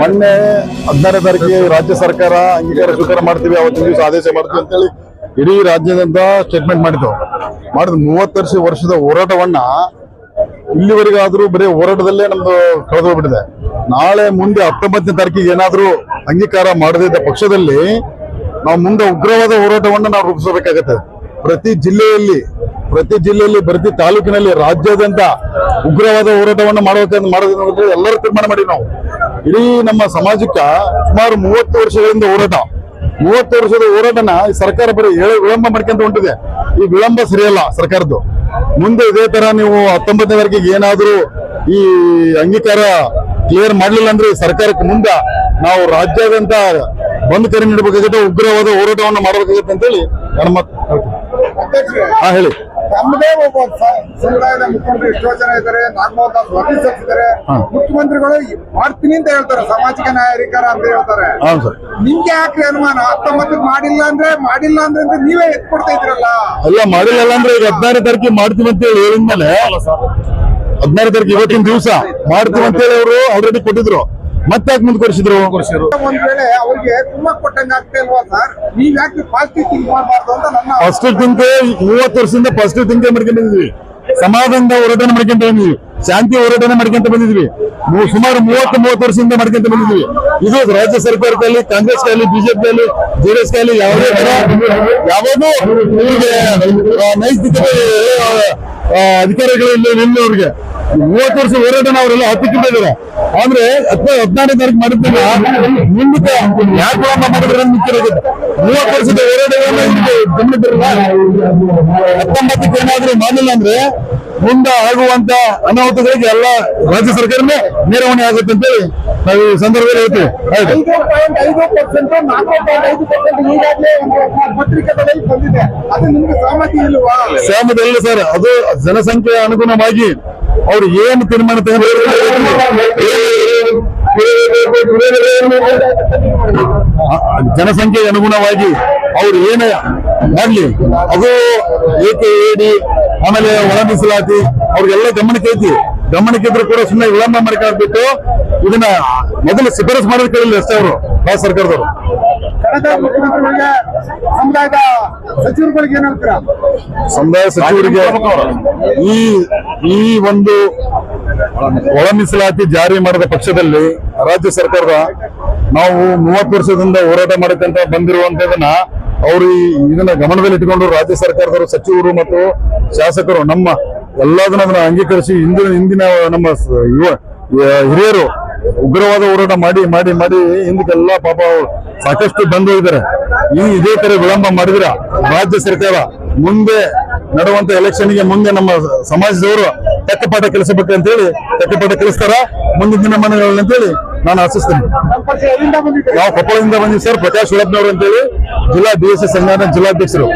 ಮೊನ್ನೆ ಹದಿನಾರನೇ ತಾರೀಕಿಗೆ ರಾಜ್ಯ ಸರ್ಕಾರ ಅಂಗೀಕಾರ ಸ್ವೀಕಾರ ಮಾಡ್ತೀವಿ, ಅವತ್ತಿನ ದಿವಸ ಆದೇಶ ಮಾಡ್ತೀವಿ ಅಂತೇಳಿ ಇಡೀ ರಾಜ್ಯದಂತ ಸ್ಟೇಟ್ಮೆಂಟ್ ಮಾಡಿದ್ದು. ಮಾಡಿದ ಮೂವತ್ತು ವರ್ಷ ವರ್ಷದ ಹೋರಾಟವನ್ನ ಇಲ್ಲಿವರೆಗಾದ್ರೂ ಬರೀ ಹೋರಾಟದಲ್ಲೇ ನಮ್ದು ಕಳೆದೋಗ್ಬಿಟ್ಟಿದೆ ನಾಳೆ ಮುಂದೆ ಹತ್ತೊಂಬತ್ತನೇ ತಾರೀಕಿಗೆ ಏನಾದ್ರೂ ಅಂಗೀಕಾರ ಮಾಡದಿದ್ದ ಪಕ್ಷದಲ್ಲಿ ನಾವು ಮುಂದೆ ಉಗ್ರವಾದ ಹೋರಾಟವನ್ನ ನಾವು ರೂಪಿಸಬೇಕಾಗತ್ತೆ. ಪ್ರತಿ ಜಿಲ್ಲೆಯಲ್ಲಿ ಪ್ರತಿ ಜಿಲ್ಲೆಯಲ್ಲಿ, ಪ್ರತಿ ತಾಲೂಕಿನಲ್ಲಿ ರಾಜ್ಯಾದ್ಯಂತ ಉಗ್ರವಾದ ಹೋರಾಟವನ್ನು ಮಾಡಬೇಕಂತ ಮಾಡೋದ್ರೆ ಎಲ್ಲರೂ ತೀರ್ಮಾನ ಮಾಡಿ ನಾವು. ಇಡೀ ನಮ್ಮ ಸಮಾಜಕ್ಕೆ ಸುಮಾರು ಮೂವತ್ತು ವರ್ಷಗಳಿಂದ ಹೋರಾಟ. ಮೂವತ್ತು ವರ್ಷದ ಹೋರಾಟನ ಈ ಸರ್ಕಾರ ಬರೀ ಹೇಳಿ ವಿಳಂಬ ಮಾಡ್ಕೊಂತ ಹೊಂಟಿದೆ. ಈ ವಿಳಂಬ ಸರಿಯಲ್ಲ ಸರ್ಕಾರದ್ದು. ಮುಂದೆ ಇದೇ ತರ ನೀವು ಹತ್ತೊಂಬತ್ತನೇ ತಾರೀಕಿಗೆ ಏನಾದರೂ ಈ ಅಂಗೀಕಾರ ಕ್ಲಿಯರ್ ಮಾಡಲಿಲ್ಲ ಅಂದ್ರೆ ಸರ್ಕಾರಕ್ಕೆ ಮುಂದೆ ನಾವು ರಾಜ್ಯಾದ್ಯಂತ ಬಂದ್ ಕರೆ ನೀಡಬೇಕಾಗುತ್ತೆ ಉಗ್ರವಾದ ಹೋರಾಟವನ್ನು ಮಾಡಬೇಕಾಗುತ್ತೆ ಅಂತೇಳಿ ನನ್ನ ಮಾತು ಹಾ ಹೇಳಿ. ತಮ್ಮದೇ ಒಬ್ಬ ಸಮುದಾಯದ ಮುಖಂಡರು ಎಷ್ಟೋ ಜನ ಇದ್ದಾರೆ ನಾಗಮೋಹನ್ ದಾಸ್ ವರ್ಣಿಸುತ್ತಿದ್ದಾರೆ ಮುಖ್ಯಮಂತ್ರಿಗಳು ಮಾಡ್ತೀನಿ ಅಂತ ಹೇಳ್ತಾರೆ ಸಾಮಾಜಿಕ ನ್ಯಾಯಾಧಿಕಾರ ಅಂತ ಹೇಳ್ತಾರೆ. ನಿಮ್ಗೆ ಯಾಕೆ ಅನುಮಾನ? ಹತ್ತೊಂಬತ್ತು ಮಾಡಿಲ್ಲ ಅಂದ್ರೆ ಮಾಡಿಲ್ಲ ಅಂದ್ರೆ ನೀವೇ ಎತ್ಕೊಡ್ತಾ ಇದ್ರಲ್ಲ ಅಲ್ಲ ಮಾಡಿಲ್ಲ ಅಂದ್ರೆ ಈಗ ಹದಿನಾರು ತಾರೀಕು ಮಾಡ್ತೀವಿ ಅಂತ ಹೇಳಿ ಹೇಳಿದ್ಮೇಲೆ ಹದಿನಾರು ತಾರೀಕು ಇವತ್ತಿನ ದಿವಸ ಮಾಡ್ತೀವಿ ಅಂತ ಹೇಳಿ ಅವರು ಆಲ್ರೆಡಿ ಕೊಟ್ಟಿದ್ರು. ಮತ್ತೆ ಯಾಕೆ ಮುಂದುವರಿಸಿದ್ರು? ಒಂದ್ ವೇಳೆ ಅವ್ರಿಗೆ ತುಂಬಾ ಕೊಟ್ಟಂಗ ಆಗ್ತಾ ಇಲ್ವಾ ಸರ್? ನೀವ್ ಯಾಕೆ ಪಾಸಿಟಿವ್ ಥಿಂಕ್ ಮಾಡಬಾರ್ದು ಅಂತ ನನ್ನ ಪಾಸಿಟಿವ್ ಥಿಂಕ್ ಮೂವತ್ತು ವರ್ಷದಿಂದ ಫಸ್ಟ್ ಥಿಂಕ್ ಮಾಡ್ಕೊಂಡು ಬಂದಿದ್ವಿ. ಸಮಾಧಾನದ ಹೋರಾಟನ ಮಾಡ್ಕೊಂತ ಬಂದಿದ್ವಿ. ಶಾಂತಿ ಹೋರಾಟನ ಮಾಡ್ಕೊಂತ ಬಂದಿದ್ವಿ. ಸುಮಾರು ಮೂವತ್ತು ಮೂವತ್ತು ವರ್ಷದಿಂದ ಮಾಡ್ಕೊಂತ ಬಂದಿದ್ವಿ. ಇದು ರಾಜ್ಯ ಸರ್ಕಾರದಲ್ಲಿ ಕಾಂಗ್ರೆಸ್ ಕಾಲಿ ಬಿಜೆಪಿ ಆಗಲಿ ಜೆಡಿಎಸ್ ಕಾಲಿ ಯಾವುದೇ ತರ ಯಾವುದು ನೈಸ್ತಿಕ ನೈತಿಕತೆ ಅಧಿಕಾರಿಗಳು ಇಲ್ಲ ಅವ್ರಿಗೆ ಮೂವತ್ತು ವರ್ಷ ಹೋರಾಟ ಅವರೆಲ್ಲ ಹತ್ತಿಕ್ಕಿದ್ದಾರೆ ಆದ್ರೆ ಅಂದ್ರೆ ಹತ್ತು ಹದಿನಾರನೇ ತಾರೀಕು ಮಾಡಿದ್ಮೇಲೆ ಮುಂದಕ್ಕೆ ಯಾಕೆ ಮಾಡಿದ್ರೆ ಮುಖ್ಯವಾಗಿದೆ ಮೂವತ್ತು ವರ್ಷದ ಹೋರಾಟಗಳನ್ನ ಗಮನಿಸಿರಲ್ಲ ಹತ್ತೊಂಬತ್ತಕ್ಕೆ ಏನಾದ್ರೂ ಮಾಡಿಲ್ಲ ಅಂದ್ರೆ ಮುಂದೆ ಆಗುವಂತ ಅನಾಹುತಗಳಿಗೆ ಎಲ್ಲ ರಾಜ್ಯ ಸರ್ಕಾರನೇ ನೇರವಣೆ ಆಗುತ್ತೆ ಅಂತೇಳಿ ನಾವು ಈ ಸಂದರ್ಭದಲ್ಲಿ ಹೇಳ್ತೀವಿ. ನಿಮ್ಗೆ ಸಹಮತಿ ಇಲ್ಲ ಸರ್. ಅದು ಜನಸಂಖ್ಯೆ ಅನುಗುಣವಾಗಿ ಅವ್ರು ಏನು ತೀರ್ಮಾನ ಜನಸಂಖ್ಯೆಗೆ ಅನುಗುಣವಾಗಿ ಅವ್ರು ಏನೇ ಮಾಡಲಿ? ಅದು ಏಕೆ ಏಡಿ? ಆಮೇಲೆ ಒಳ ಮೀಸಲಾತಿ ಅವ್ರಿಗೆಲ್ಲ ಗಮನಕ್ಕೆ ಐತಿ. ಗಮನಕ್ಕೆ ಇದ್ರು ಕೂಡ ಸುಮ್ಮನೆ ವಿಳಂಬ ಮಾಡ್ಕೊಂಡ್ಬಿಟ್ಟು ಇದನ್ನ ಮೊದಲು ಶಿಫಾರಸ್ ಮಾಡೋದು ಕೇಳಿಲ್ಲ ಅಷ್ಟೇ ಅವರು ರಾಜ್ಯ ಸರ್ಕಾರದವರು. ಸಚಿವರಿಗೆ ಈ ಈ ಒಂದು ಒಳ ಮೀಸಲಾತಿ ಜಾರಿ ಮಾಡಿದ ಪಕ್ಷದಲ್ಲಿ ರಾಜ್ಯ ಸರ್ಕಾರದ ನಾವು ಮೂವತ್ತು ವರ್ಷದಿಂದ ಹೋರಾಟ ಮಾಡಕ್ಕಂತ ಬಂದಿರುವಂತದನ್ನ ಅವರು ಇದನ್ನ ಗಮನದಲ್ಲಿ ಇಟ್ಟುಕೊಂಡು ರಾಜ್ಯ ಸರ್ಕಾರದವರು ಸಚಿವರು ಮತ್ತು ಶಾಸಕರು ನಮ್ಮ ಎಲ್ಲದನ್ನ ಅಂಗೀಕರಿಸಿ ಹಿಂದಿನ ಹಿಂದಿನ ನಮ್ಮ ಯುವ ಹಿರಿಯರು ಉಗ್ರವಾದ ಹೋರಾಟ ಮಾಡಿ ಮಾಡಿ ಮಾಡಿ ಹಿಂದಕ್ಕೆಲ್ಲ ಪಾಪ ಸಾಕಷ್ಟು ಬಂದು ಹೋಗಿದ್ದಾರೆ. ಈ ಇದೇ ತರ ವಿಳಂಬ ಮಾಡಿದ್ರ ರಾಜ್ಯ ಸರ್ಕಾರ ಮುಂದೆ ನಡೆಯುವಂತ ಎಲೆಕ್ಷನ್ಗೆ ಮುಂದೆ ನಮ್ಮ ಸಮಾಜದವರು ತಕ್ಕ ಪಾಠ ಕೆಲಸಬೇಕಂತೇಳಿ ತಕ್ಕ ಪಾಠ ಕಲಿಸ್ತಾರ? ಮುಂದಿನ ದಿನಮಾನಗಳಲ್ಲಿ ಅಂತೇಳಿ ನಾನು ಆಶಿಸ್ತೇನೆ. ನಾವು ಕೊಪ್ಪಳದಿಂದ ಬಂದಿವಿ ಸರ್, ಪ್ರಕಾಶ್ ಅಂತ ಅಂತೇಳಿ ಜಿಲ್ಲಾ ಬಿ ಎಸ್ ಸಂಘದ ಜಿಲ್ಲಾಧ್ಯಕ್ಷರು.